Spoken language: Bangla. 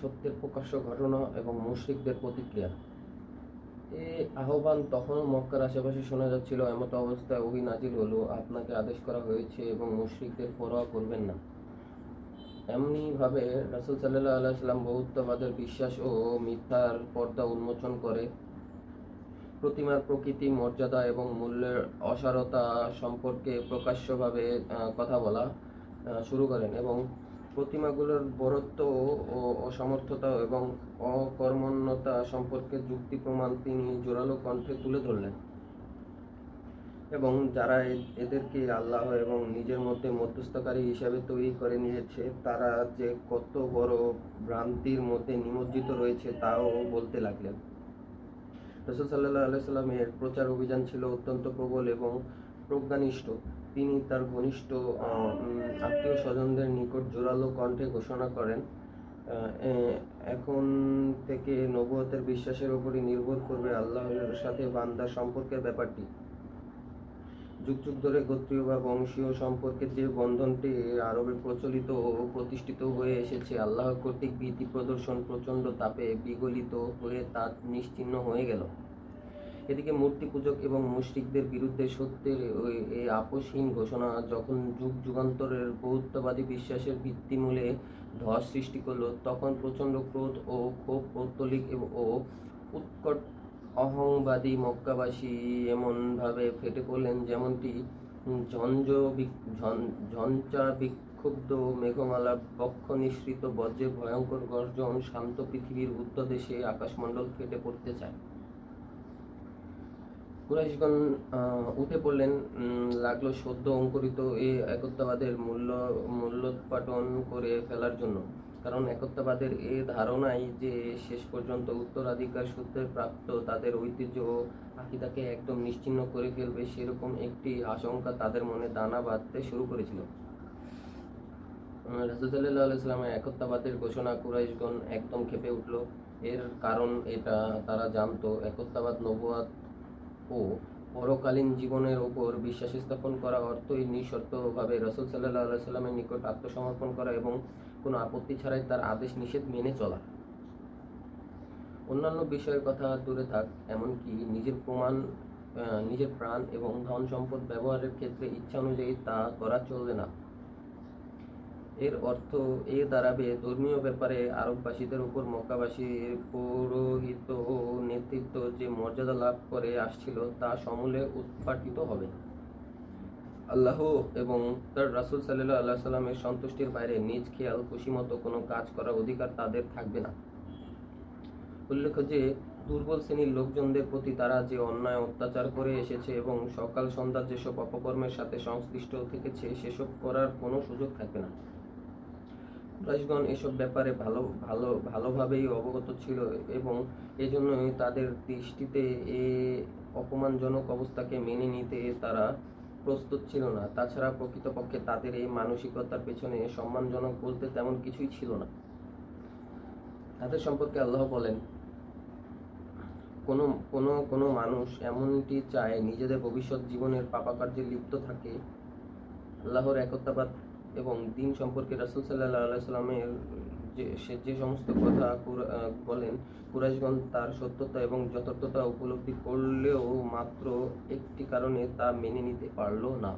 সত্যের প্রকাশ্য ঘটনা এবং মুশরিকদের প্রতিক্রিয়া। এ আহ্বান তখন মক্কার আশেপাশে শোনা যাচ্ছিল, এমত অবস্থায় ওহি নাজিল হলো, আপনাকে আদেশ করা হয়েছে এবং মুশরিকদের পরোয়া করবেন না। এমনিভাবে রাসুল সাল্লাহ আলাইসাল্লাম বহুত্ববাদের বিশ্বাস ও মিথ্যার পর্দা উন্মোচন করে। প্রতিমার প্রকৃতি, মর্যাদা এবং মূল্যের অসারতা সম্পর্কে প্রকাশ্যভাবে কথা বলা শুরু করেন এবং প্রতিমাগুলোর বরত্ব ও অসমর্থতা এবং অকর্মণ্যতা সম্পর্কে যুক্তি প্রমাণ তিনি জোরালো কণ্ঠে তুলে ধরলেন। এবং যারা এদেরকে আল্লাহ এবং নিজের মধ্যে মধ্যস্থকারী হিসাবে তৈরি করে নিয়েছে, তারা যে কত বড় ভ্রান্তির মধ্যে নিমজ্জিত রয়েছে তাও বলতে লাগলেন। রসুল সাল্লাহ আলাইসাল্লামের প্রচার অভিযান ছিল অত্যন্ত প্রবল এবং প্রজ্ঞানিষ্ঠ। তিনি তার ঘনিষ্ঠ আত্মীয় স্বজনদের নিকট জোরালো কণ্ঠে ঘোষণা করেন এখন থেকে নবুয়তের বিশ্বাসের উপরই নির্ভর করবে আল্লাহর সাথে বান্দার সম্পর্কের ব্যাপারটি। যুগ যুগ ধরে গোত্রীয় বা বংশীয় সম্পর্কে যে বন্ধনটি আরবে প্রচলিত ও প্রতিষ্ঠিত হয়ে এসেছে, আল্লাহ কর্তৃক ভীতি প্রদর্শন প্রচণ্ড তাপে বিগলিত হয়ে তা নিশ্চিহ্ন হয়ে গেল। এদিকে মূর্তি পূজক এবং মুশরিকদের বিরুদ্ধে সত্যের এই আপোষহীন ঘোষণা যখন যুগ যুগান্তরের বৌদ্ধবাদী বিশ্বাসের ভিত্তিমূলে ধস সৃষ্টি করল, তখন প্রচণ্ড ক্রোধ ও ক্ষোভ পৌত্তলিক ও উৎকট অহংবাদী মক্কাবাসী এমনভাবে ফেটে পড়লেন যেমনটি ঝঞ্ঝ ঝঞ্ঝা বিক্ষুব্ধ মেঘমালা বক্ষ নিঃসৃত বজ্রের ভয়ঙ্কর গর্জন শান্ত পৃথিবীর উত্তদেশে আকাশমণ্ডল ফেটে পড়তে চায়। কুরাইশগণ উঠে পড়লেন লাগল সদ্য অঙ্কুরিত এই একত্ববাদের মূল্য, মূল্যোৎপাটন করে ফেলার জন্য। কারণ একত্ববাদের এ ধারণাই যে শেষ পর্যন্ত উত্তরাধিকার সূত্রে প্রাপ্ত তাদের ঐতিহ্য ও আকিদাকে একদম নিশ্চিহ্ন করে ফেলবে সেরকম একটি আশঙ্কা তাদের মনে দানা বাঁধতে শুরু করেছিল। রাসুসাল্লাহ আলাইসালামের একত্ববাদের ঘোষণা কুরাইশগণ একদম খেপে উঠল। এর কারণ এটা তারা জানতো, একত্ববাদ নবুয়াত ও পরকালীন জীবনের ওপর বিশ্বাস স্থাপন করা অর্থই নিঃশর্তভাবে রসুল সাল্লাহ সাল্লামের নিকট আত্মসমর্পণ করা এবং কোনো আপত্তি ছাড়াই তার আদেশ নিষেধ মেনে চলা। অন্যান্য বিষয়ের কথা দূরে থাক, এমনকি নিজের প্রমাণ নিজের প্রাণ এবং ধন সম্পদ ব্যবহারের ক্ষেত্রে ইচ্ছা অনুযায়ী তা করা চলবে না। এর অর্থ এ দাঁড়াবে ধর্মীয় ব্যাপারে আরববাসীদের উপর মক্কাবাসীর পৌরোহিত ও নেতৃত্ব যে মর্যাদা লাভ করে আসছিল তা সমূলে উৎপাটিত হবে। আল্লাহ এবং তার রাসুল সাল্লাহ আল্লাহ সাল্লামের সন্তুষ্টির বাইরে নিজ খেয়াল খুশিমতো কোনো কাজ করার অধিকার তাদের থাকবে না। উল্লেখ্য যে, দুর্বল শ্রেণির লোকজনদের প্রতি তারা যে অন্যায় অত্যাচার করে এসেছে এবং সকাল সন্ধ্যা যেসব অপকর্মের সাথে সংশ্লিষ্ট থেকেছে, সেসব করার কোনো সুযোগ থাকবে না। কুরাইশগণ এসব ব্যাপারে ভালো ভালো, ভালোভাবেই অবগত ছিল এবং এজন্যই তাদের দৃষ্টিতে এ অপমানজনক অবস্থাকে মেনে নিতে তারা প্রস্তুত ছিল না। তাছাড়া প্রকৃতপক্ষে তাদের এই মানসিকতার পেছনে সম্মানজনক বলতে তেমন কিছুই ছিল না। তাদের সম্পর্কে আল্লাহ বলেন, কোনো কোনো কোনো মানুষ এমনটি চায়, নিজেদের ভবিষ্যৎ জীবনের পাপাকার্যে লিপ্ত থাকে, আল্লাহর একতাবাদ এবং দিন সম্পর্কে রাসুল সাল্লাহ সাল্লামের যে, সে যে সমস্ত কথা বলেন কুরাইশগণ তার সত্যতা এবং যথার্থতা উপলব্ধি করলেও মাত্র একটি কারণে তা মেনে নিতে পারল না।